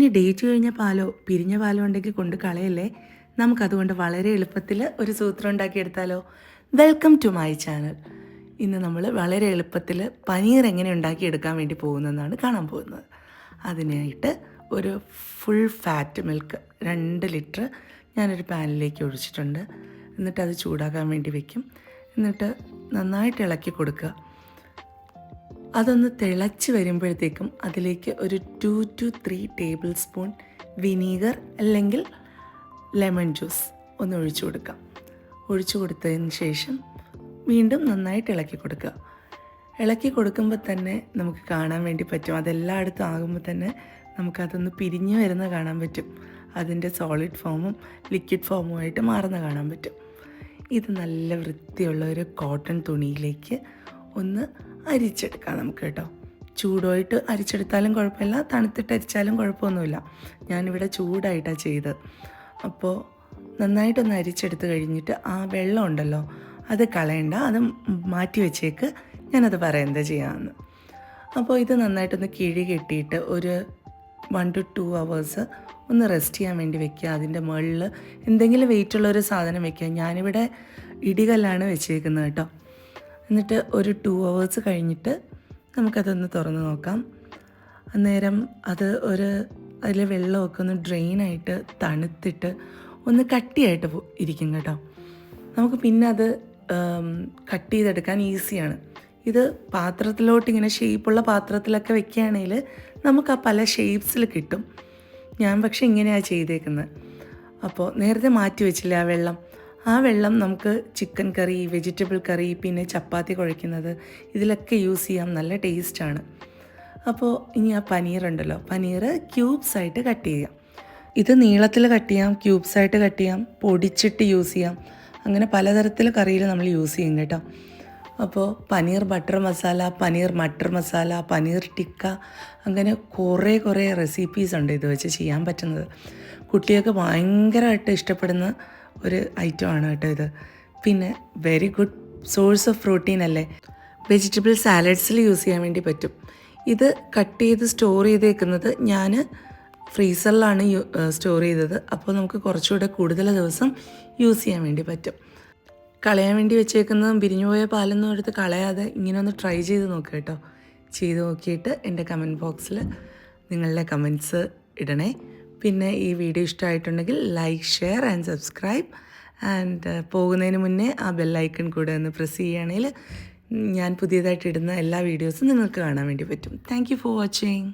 ഇനി ഡേറ്റ് കഴിഞ്ഞ പാലോ പിരിഞ്ഞ പാലോ ഉണ്ടെങ്കിൽ കൊണ്ട് കളയല്ലേ? നമുക്കതുകൊണ്ട് വളരെ എളുപ്പത്തിൽ ഒരു സൂത്രം ഉണ്ടാക്കിയെടുത്താലോ? വെൽക്കം ടു മൈ ചാനൽ ഇന്ന് നമ്മൾ വളരെ എളുപ്പത്തിൽ പനീർ എങ്ങനെ ഉണ്ടാക്കിയെടുക്കാൻ വേണ്ടി പോകുന്നതെന്നാണ് കാണാൻ പോകുന്നത്. അതിനായിട്ട് ഒരു ഫുൾ ഫാറ്റ് മിൽക്ക് രണ്ട് ലിറ്റർ ഞാനൊരു പാനിലേക്ക് ഒഴിച്ചിട്ടുണ്ട്. എന്നിട്ട് അത് ചൂടാക്കാൻ വേണ്ടി വയ്ക്കും എന്നിട്ട് നന്നായിട്ട് ഇളക്കി കൊടുക്കുക. അതൊന്ന് തിളച്ച് വരുമ്പോഴത്തേക്കും അതിലേക്ക് ഒരു two two three tablespoon vinegar അല്ലെങ്കിൽ ലെമൺ ജ്യൂസ് ഒന്ന് ഒഴിച്ചു കൊടുക്കാം. ഒഴിച്ചു കൊടുത്തതിന് ശേഷം വീണ്ടും നന്നായിട്ട് ഇളക്കി കൊടുക്കുക. ഇളക്കി കൊടുക്കുമ്പോൾ തന്നെ നമുക്ക് കാണാൻ വേണ്ടി പറ്റും. അതെല്ലായിടത്തും ആകുമ്പോൾ തന്നെ നമുക്കതൊന്ന് പിരിഞ്ഞു വരുന്ന കാണാൻ പറ്റും. അതിന്റെ സോളിഡ് ഫോമും ലിക്വിഡ് ഫോമുമായിട്ട് മാറുന്ന കാണാൻ പറ്റും. ഇത് നല്ല വൃത്തിയുള്ള ഒരു കോട്ടൺ തുണിയിലേക്ക് ഒന്ന് അരിച്ചെടുക്കാം നമുക്ക് കേട്ടോ. ചൂടായിട്ട് അരിച്ചെടുത്താലും കുഴപ്പമില്ല തണുത്തിട്ട് അരിച്ചാലും കുഴപ്പമൊന്നുമില്ല. ഞാനിവിടെ ചൂടായിട്ടാണ് ചെയ്തത്. അപ്പോൾ നന്നായിട്ടൊന്ന് അരിച്ചെടുത്ത് കഴിഞ്ഞിട്ട് ആ വെള്ളം ഉണ്ടല്ലോ അത് കളയണ്ട അത് മാറ്റി വെച്ചേക്ക്. ഞാനത് പറയാം എന്താ ചെയ്യാമെന്ന് അപ്പോൾ ഇത് നന്നായിട്ടൊന്ന് കിഴി കെട്ടിയിട്ട് ഒരു വൺ ടു ടു അവേഴ്സ് ഒന്ന് റെസ്റ്റ് ചെയ്യാൻ വേണ്ടി വെക്കുക. അതിന്റെ മുകളിൽ എന്തെങ്കിലും വെയിറ്റുള്ള ഒരു സാധനം വെക്കുക. ഞാനിവിടെ ഇടികല്ലാണ് വെച്ചേക്കുന്നത് കേട്ടോ. എന്നിട്ട് ഒരു ടു അവേഴ്സ് കഴിഞ്ഞിട്ട് നമുക്കതൊന്ന് തുറന്ന് നോക്കാം. അന്നേരം അത് ഒരു അതിലെ വെള്ളമൊക്കെ ഒന്ന് ഡ്രെയിനായിട്ട് തണുത്തിട്ട് ഒന്ന് കട്ടിയായിട്ട് ഇരിക്കും കേട്ടോ. നമുക്ക് പിന്നെ അത് കട്ട് ചെയ്തെടുക്കാൻ ഈസിയാണ് ഇത് പാത്രത്തിലോട്ട് ഇങ്ങനെ ഷേപ്പുള്ള പാത്രത്തിലൊക്കെ വെക്കുകയാണെങ്കിൽ നമുക്ക് ആ പല ഷേപ്സിൽ കിട്ടും. ഞാൻ പക്ഷേ ഇങ്ങനെയാണ് ചെയ്തേക്കുന്നത് അപ്പോൾ നേരത്തെ മാറ്റി വെച്ചില്ല ആ വെള്ളം? ആ വെള്ളം നമുക്ക് ചിക്കൻ കറി വെജിറ്റബിൾ കറി പിന്നെ ചപ്പാത്തി കുഴയ്ക്കുന്നത് ഇതിലൊക്കെ യൂസ് ചെയ്യാം നല്ല ടേസ്റ്റാണ്. അപ്പോൾ ഇനി ആ പനീർ ഉണ്ടല്ലോ പനീർ ക്യൂബ്സ് ആയിട്ട് കട്ട് ചെയ്യാം. ഇത് നീളത്തിൽ കട്ട് ചെയ്യാം ക്യൂബ്സ് ആയിട്ട് കട്ട് ചെയ്യാം പൊടിച്ചിട്ട് യൂസ് ചെയ്യാം. അങ്ങനെ പലതരത്തിൽ കറിയിൽ നമ്മൾ യൂസ് ചെയ്യും കേട്ടോ. അപ്പോൾ പനീർ ബട്ടർ മസാല പനീർ മട്ടർ മസാല പനീർ ടിക്ക അങ്ങനെ കുറേ കുറേ റെസിപ്പീസ് ഉണ്ട് ഇത് വെച്ച് ചെയ്യാൻ പറ്റുന്നത്. കുട്ടികൾക്ക് ഭയങ്കരമായിട്ട് ഇഷ്ടപ്പെടുന്ന ഒരു ഐറ്റമാണ് കേട്ടോ ഇത്. പിന്നെ very good source of protein അല്ലേ? വെജിറ്റബിൾ സാലഡ്സിൽ യൂസ് ചെയ്യാൻ വേണ്ടി പറ്റും. ഇത് കട്ട് ചെയ്ത് സ്റ്റോർ ചെയ്തേക്കുന്നത് ഞാൻ ഫ്രീസറിലാണ് സ്റ്റോർ ചെയ്തത്. അപ്പോൾ നമുക്ക് കുറച്ചുകൂടെ കൂടുതൽ ദിവസം യൂസ് ചെയ്യാൻ വേണ്ടി പറ്റും. കളയാൻ വേണ്ടി വെച്ചേക്കുന്നതും പിരിഞ്ഞു പോയ പാലൊന്നും എടുത്ത് കളയാതെ ഇങ്ങനെ ഒന്ന് ട്രൈ ചെയ്ത് നോക്കുക കേട്ടോ. ചെയ്ത് നോക്കിയിട്ട് എന്റെ കമന്റ് ബോക്സിൽ നിങ്ങളുടെ കമന്റ്സ് ഇടണേ. പിന്നെ ഈ വീഡിയോ ഇഷ്ടമായിട്ടുണ്ടെങ്കിൽ like share and subscribe and പോകുന്നതിന് മുന്നേ ആ ബെല്ലൈക്കൺ കൂടെ ഒന്ന് പ്രസ് ചെയ്യുകയാണെങ്കിൽ ഞാൻ പുതിയതായിട്ട് ഇടുന്ന എല്ലാ വീഡിയോസും നിങ്ങൾക്ക് കാണാൻ വേണ്ടി പറ്റും. Thank for watching